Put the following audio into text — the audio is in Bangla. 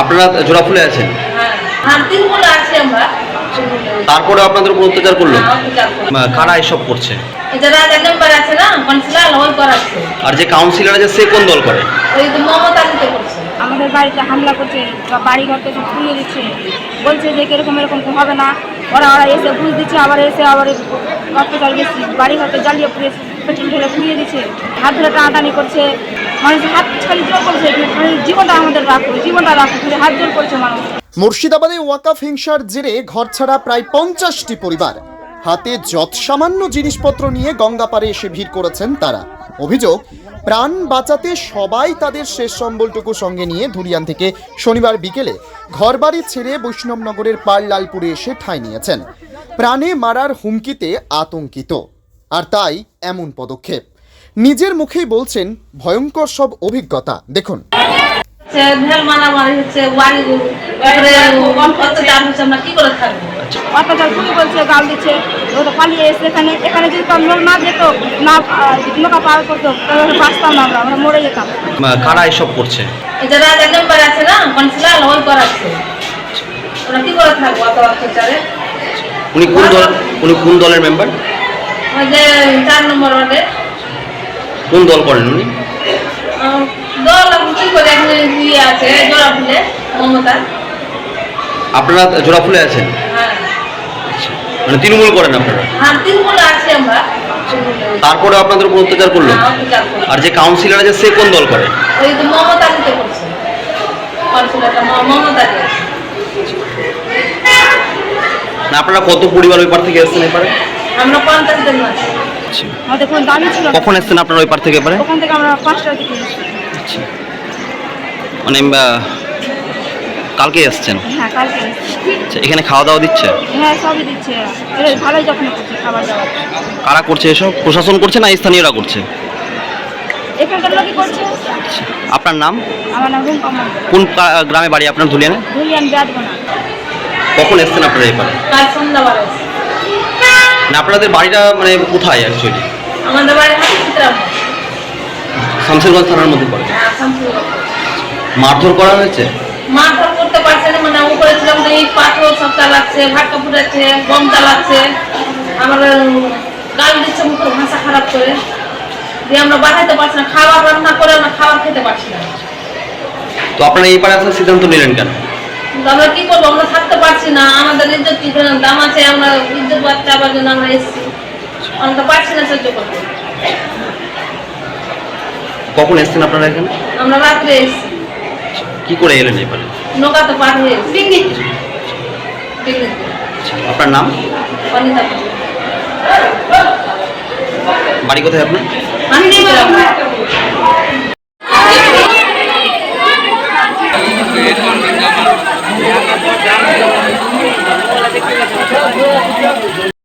আপনারা জোড়া ফুলে আছেন? হ্যাঁ হ্যাঁ তারপরে আপনাদের উপর অত্যাচার করল? হ্যাঁ, করে। এসব করছে? আর যে কাউন্সিলর আছে সে কোন দল করে? তো মমতা দিতে করছে। আমাদের বাড়িতে হামলা করছে বা বাড়ি ঘরকে সব দিচ্ছে। বলছে যে এরকম এরকম হবে না। ওরা ওরা এসে বুঝ দিচ্ছে আবার এসে আবার অত্যাচার বেশি বাড়ি ঘরকে জ্বালিয়ে পুড়িয়ে পেট্রোল ঢেলে পুড়িয়ে দিচ্ছে। হাত ধরে টানাটানি করছে। মানুষ হাত খালি জোর করছে খালি জীবনটা আমাদের রাখো জীবনটা রাখো হাত জোর করছে মানুষ। মুর্শিদাবাদে ওয়াকাফ হিংসার জেরে ঘরছাড়া প্রায় পঞ্চাশটি পরিবার। হাতে যৎসামান্য জিনিসপত্র নিয়ে গঙ্গাপাড়ে এসে ভিড় করেছেন তারা। অভিযোগ, প্রাণ বাঁচাতে সবাই তাদের শেষ সম্বলটুকু সঙ্গে নিয়ে ধুরিয়ান থেকে শনিবার বিকেলে ঘরবাড়ি ছেড়ে বৈষ্ণবনগরের পারলালপুরে এসে ঠাঁই নিয়েছেন। প্রাণে মারার হুমকিতে আতঙ্কিত। আর তাই এমন পদক্ষেপ। নিজের মুখেই বলছেন ভয়ঙ্কর সব অভিজ্ঞতা। দেখুন। অত্যাচার খুবই বলছে গাল দিচ্ছে ও তো পালিয়ে এসে এখানে। এখানে যদি কম না যেত না নৌকা পার করতো তাহলে বাঁচতাম না আমরা আমরা মরে যেতাম। কারা এসব করছে? আছে না? কাউন্সিলর ওই করাচ্ছে আমরা কি করে থাকব অত অত্যাচারে? উনি কোন দল উনি কোন দলের মেম্বার ওই যে চার নম্বর ওয়ার্ডে কোন দল করেন উনি? দল কি করে? এখানে ইয়ে আছে জোড়া ফুলে মমতা। আপনারা জোড়া ফুলে আছেন? হ্যাঁ। মানে তৃণমূল করেন আপনারা? হ্যাঁ তিনগুলো আছি আমরা। তারপরে আপনাদের উপর অত্যাচার করল হ্যাঁ। আর যে কাউন্সিলর আছে সে কোন দল করে? না আপনারা কত পরিবার ওই পার থেকে এসছেন এপারে আমরা পঞ্চাশ জন আছি আমাদের কোনো দামি ছিল কখন এসছেন আপনারা ওই পার থেকে এপারে ওখান থেকে আমরা দিকে এসেছি। মানে কালকে এসছেন? হ্যাঁ কালকে আচ্ছা, এখানে খাওয়া দাওয়া দিচ্ছে? হ্যাঁ সবই দিচ্ছে। ভালোই করছে খাবার দাবার। কারা করছে এসব? প্রশাসন করছে না স্থানীয়রা করছে? এখানকার লোকই করছে। আপনার নাম? আমার নাম রুম্পা কোন গ্রামে বাড়ি আপনার ধুলিয়ানে? ধুলিয়ান কখন এসছেন আপনারা এপারে কাল সন্ধ্যাবেলা। না আপনাদের বাড়িটা মানে কোথায় অ্যাকচুয়ালি আমাদের বাড়ি শামসেরগঞ্জ থানার মধ্যে পড়ে। হ্যাঁ মারধর করা হয়েছে? মারধর করতে পারছে না মানে উপরে ছিলাম তো এই পাথর সব চালাচ্ছে ভাটকা ফুটাচ্ছে গম চালাচ্ছে। আমার গাল দিচ্ছে মুখের ভাষা খারাপ করে। দিয়ে আমরা বাড়াইতে পারছি না খাবার রান্না করে আমরা খাবার খেতে পারছি না। তো আপনারা এই পারে আসার সিদ্ধান্ত নিলেন কেন? কিন্তু আমরা কি করব? আমরা থাকতে পারছি না। আমাদের ইজ্জত দাম আছে আমরা ইজ্জত বাঁচাবার জন্য আমরা এসেছি। আমরা তো পারছি না সহ্য করতে। কখন এসছেন আপনারা এখানে? আমরা রাত্রে এসেছি। কি করে এলেন এই পারে নৌকা তো পার হয়ে পিকনিক। পিকনিক। আপনার নাম? অনিতা। বাড়ি কোথায় আপনার? আমি